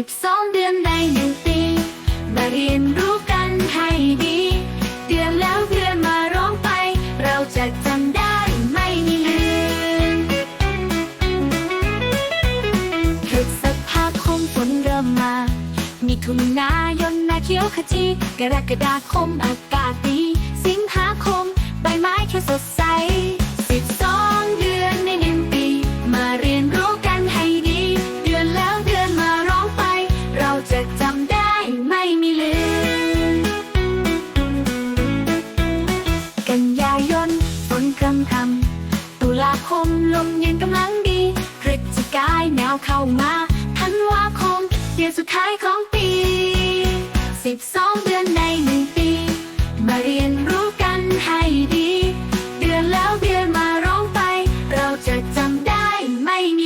สิบสองเดือนในหนึ่งปี มาเรียนรู้กันให้ดี เดือนแล้วเดือนมาร้องไป เราจะจำได้ไม่มีลืมพฤษภาคมฝนเริ่มมา มีถุนนายนนาเขียวขจี กรกฎาคมอากาศดี คำทำตุลาคมลมเย็นกำลังดีพฤศจิกายหนาวเข้ามาธันวาคม เดือนสุดท้ายของปี 12 เดือนในหนึ่งปี มาเรียนรู้กันให้ดี เดือนแล้วเดือนมาร้องไป เราจะจำได้ไม่มี